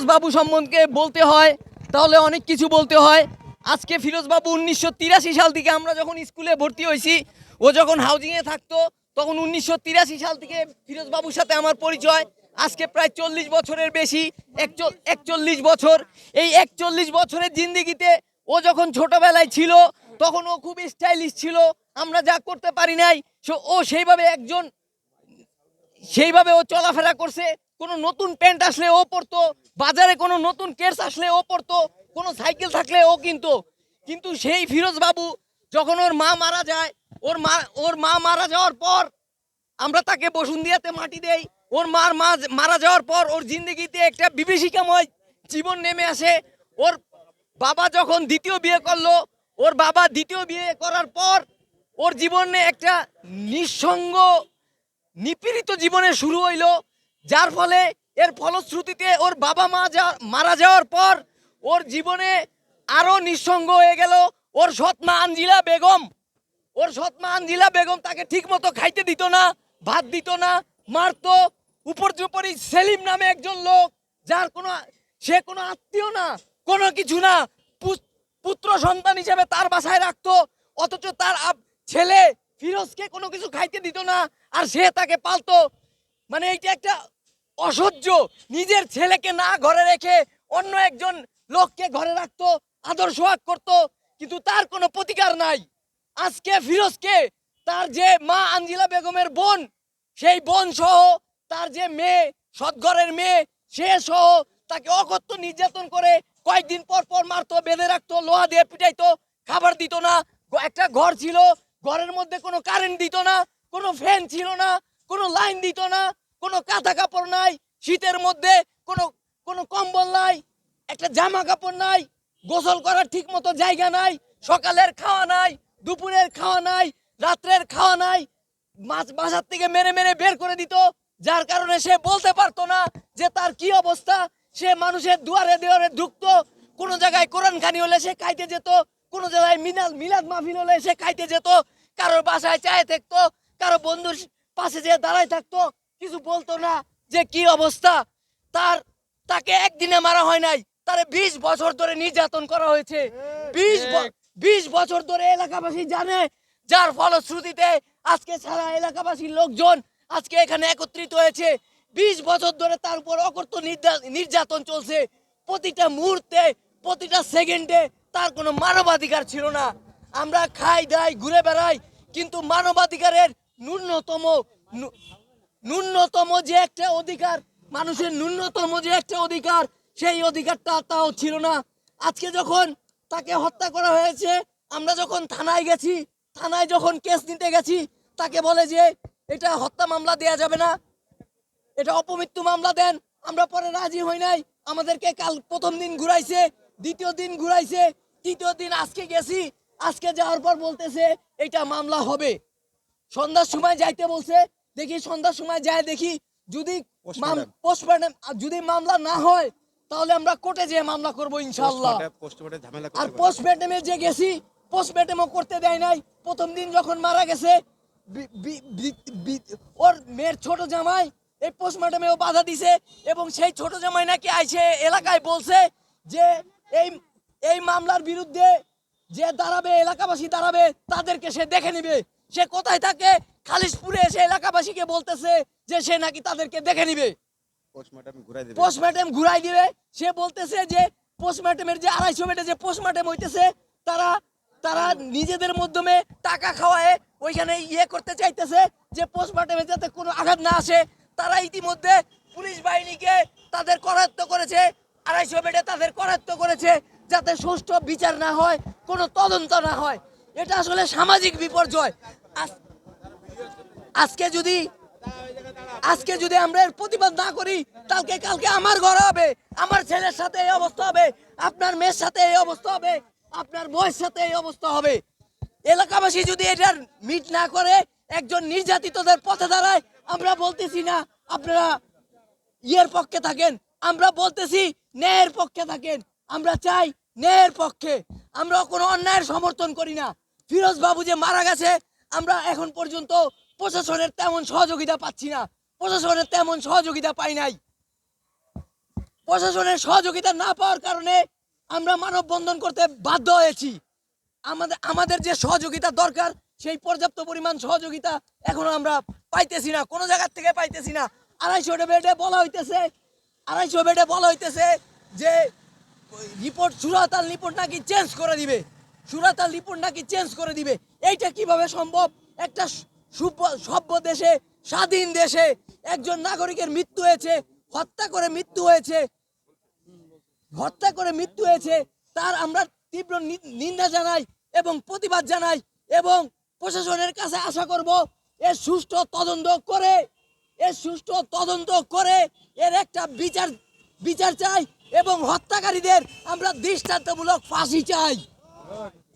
বাবু সম্বন্ধে বলতে হয়, তাহলে অনেক কিছু বলতে হয়। আজকে ফিরোজ বাবু উনিশশো তিরাশি সাল থেকে আমরা যখন স্কুলে ভর্তি হয়েছি, ও যখন হাউজিংয়ে থাকতো, তখন উনিশশো তিরাশি সাল থেকে ফিরোজ বাবুর সাথে আমার পরিচয়। আজকে প্রায় চল্লিশ বছরের বেশি, একচল- একচল্লিশ বছর। এই একচল্লিশ বছরের জিন্দিগিতে ও যখন ছোটবেলায় ছিল, তখন ও খুব স্টাইলিশ ছিল, আমরা যা করতে পারি নাই ও সেইভাবে একজন, সেইভাবে ও চলাফেরা করছে। কোনো নতুন প্যান্ট আসলে ও পরতো বাজারে কোনো নতুন কেস আসলে ও পড়তো, কোনো সাইকেল থাকলে ও কিনতো। কিন্তু সেই ফিরোজ বাবু যখন ওর মা মারা যায়, ওর মা ওর মা মারা যাওয়ার পর আমরা তাকে বসুন্দিয়াতে মাটি দেই। ওর মার মা মারা যাওয়ার পর ওর জিন্দগিতে একটা বিভীষিকাময় জীবন নেমে আসে। ওর বাবা যখন দ্বিতীয় বিয়ে করল, ওর বাবা দ্বিতীয় বিয়ে করার পর ওর জীবনে একটা নিঃসঙ্গ, নিপীড়িত জীবনে শুরু হইল। যার ফলে এর ফলশ্রুতিতে ওর বাবা মা যা, মারা যাওয়ার পর ওর জীবনে আরও নিঃসঙ্গ হয়ে গেল। ওর সৎমা আঞ্জিলা বেগম, ওর সৎমা আঞ্জিলা বেগম তাকে ঠিক মতো খাইতে দিত না, ভাত দিত না, মারতো। উপর্যুপরি সেলিম নামে একজন লোক, যার কোনো, সে কোনো আত্মীয় না, কোনো কিছু না পুত্র সন্তান হিসেবে তার বাসায় রাখতো। অথচ তার ছেলে ফিরোজকে কোনো কিছু খাইতে দিত না, আর সে তাকে পালতো। মানে এইটা একটা অসহ্য। নিজের ছেলেকে না ঘরে রেখে অন্য একজন লোককে ঘরে রাখতো, আদর সোহাগ করতো, কিন্তু তার কোনো প্রতিকার নাই। আজকে ফিরোজকে তার যে মা আঞ্জিলা বেগমের বোন, সেই বোন সহ তার যে মেয়ে, সৎঘরের মেয়ে, সে সহ তাকে অকথ্য নির্যাতন করে কয়েকদিন পর পর মারতো, বেঁধে রাখতো, লোহা দিয়ে পিটাইতো, খাবার দিত না। একটা ঘর ছিল, ঘরের মধ্যে কোনো কারেন্ট দিত না, কোনো ফ্যান ছিল না, কোনো লাইন দিত না। কোনো কাঁথা কাপড় নাই, শীতের মধ্যে কোনো কোনো কম্বল নাই, একটা জামা কাপড় নাই, গোসল করার ঠিক মতো জায়গা নাই, সকালের খাওয়া নাই, দুপুরের খাওয়া নাই, রাত্রের খাওয়া নাই, মাছ বাসার থেকে মেরে মেরে বের করে দিত, যার কারণে সে বলতে পারতো না যে তার কি অবস্থা। সে মানুষের দুয়ারে দুয়ারে ঢুকতো, কোনো জায়গায় কোরআন খানি হলে সে খাইতে যেত, কোনো জায়গায় মিনাল, মিলাদ মাহফিল হলে সে খাইতে যেত, কারোর বাসায় চায়ে থাকতো, কারও বন্ধুর পাশে যেয়ে দাঁড়ায় থাকতো। কিছু বলতো না যে কি অবস্থা? তার তাকে একদিনে মারা হয় নাই। তারে বিশ বছর ধরে নির্যাতন করা হয়েছে। বিশ বিশ বছর ধরে এলাকাবাসী জানে যার ফলশ্রুতিতে আজকে সারা এলাকাবাসীর লোকজন আজকে এখানে একত্রিত হয়েছে। বিশ বছর ধরে তার উপর অকর্ত নির্যা- নির্যাতন চলছে। প্রতিটা মুহূর্তে প্রতিটা সেকেন্ডে তার কোনো মানবাধিকার ছিল না। আমরা খাই দাই ঘুরে বেড়াই কিন্তু মানবাধিকারের ন্যূনতম ন্যূনতম যে একটা অধিকার, মানুষের ন্যূনতম যে একটা অধিকার, সেই অধিকারটা তাও ছিল না। আজকে যখন তাকে হত্যা করা হয়েছে, আমরা যখন থানায় গেছি, থানায় যখন কেস নিতে গেছি, তাকে বলে যে, এটা হত্যা মামলা দেয়া যাবে না। এটা অপমৃত্যু মামলা দেন। আমরা পরে রাজি হই নাই। আমাদেরকে কাল প্রথম দিন ঘুরাইছে, দ্বিতীয় দিন ঘুরাইছে, তৃতীয় দিন আজকে গেছি। আজকে যাওয়ার পর বলতেছে, এটা মামলা হবে। সন্ধ্যার সময় যাইতে বলছে দেখি সন্ধ্যার সময় যায় দেখি যদি. পোস্টমর্টম যদি মামলা না হয় তাহলে আমরা কোর্টে যেয়ে মামলা করব ইনশাআল্লাহ। আর পোস্টমর্টমে যে গেছি পোস্টমর্টমও করতে দেয় নাই। প্রথম দিন যখন মারা গেছে ওর মেয়ের ছোট জামাই এই পোস্টমর্টমেও বাধা দিছে এবং সেই ছোট জামাই নাকি আইসে এলাকায় বলছে যে এই এই মামলার বিরুদ্ধে যে দাঁড়াবে এলাকাবাসী দাঁড়াবে তাদেরকে সে দেখে নেবে। সে কোথায় থাকে? খালিশপুরে এসে এলাকাবাসীকে বলতেছে যে সে নাকি তাদেরকে দেখে নিবে। পোস্টমর্টম ঘুরাই দিবে। সে বলতেছে যে পোস্টমর্টমের যে আড়াইশো যে পোস্টমর্টম হইতেছে তারা তারা নিজেদের মাধ্যমে টাকা খাওয়ায় ওইখানে ইয়ে করতে চাইতেছে যে পোস্টমর্টমে যাতে কোনো আঘাত না আসে। তারা ইতিমধ্যে পুলিশ বাহিনীকে তাদের করায়ত্ত করেছে আড়াইশো বেডে তাদের করায়ত্ত করেছে যাতে সুষ্ঠু বিচার না হয় কোনো তদন্ত না হয়। এটা আসলে সামাজিক বিপর্যয়। আজকে যদি আজকে যদি আমরা এর প্রতিবাদ না করি, কালকে কালকে আমার ঘর হবে, আমার ছেলের সাথে এই অবস্থা হবে, আপনার মেয়ের সাথে এই অবস্থা হবে, আপনার বউয়ের সাথে এই অবস্থা হবে। এলাকাবাসী যদি এটার মিট না করে, একজন নির্যাতিতদের পথে দাঁড়ায়, আমরা বলতেছি না, আপনারা ইয়ের পক্ষে থাকেন, আমরা বলতেছি ন্যায়ের পক্ষে থাকেন, আমরা চাই ন্যায়ের পক্ষে। আমরা কোনো অন্যায়ের সমর্থন করি না। ফিরোজ বাবু যে মারা গেছে আমরা এখন পর্যন্ত প্রশাসনের তেমন সহযোগিতা পাচ্ছি না। প্রশাসনের তেমন সহযোগিতা পাই নাই। প্রশাসনের সহযোগিতা না পাওয়ার কারণে আমরা মানববন্ধন করতে বাধ্য হয়েছি। আমাদের আমাদের যে সহযোগিতা দরকার, সেই পর্যাপ্ত পরিমাণ সহযোগিতা এখনও আমরা পাইতেছি না। কোনো জায়গার থেকে পাইতেছি না। আড়াইশো বেডে বলা হইতেছে, আড়াইশো বেডে বলা হইতেছে যে রিপোর্ট সুরাতাল রিপোর্ট নাকি চেঞ্জ করে দিবে। সুরাতাল রিপোর্ট নাকি চেঞ্জ করে দিবে। এইটা কীভাবে সম্ভব? একটা সভ্য দেশে, স্বাধীন দেশে একজন নাগরিকের মৃত্যু হয়েছে, হত্যা করে মৃত্যু হয়েছে, হত্যা করে মৃত্যু হয়েছে, তার আমরা তীব্র নিন্দা জানাই এবং প্রতিবাদ জানাই এবং প্রশাসনের কাছে আশা করব এর সুষ্ঠু তদন্ত করে এর সুষ্ঠু তদন্ত করে এর একটা বিচার বিচার চাই এবং হত্যাকারীদের আমরা দৃষ্টান্তমূলক ফাঁসি চাই।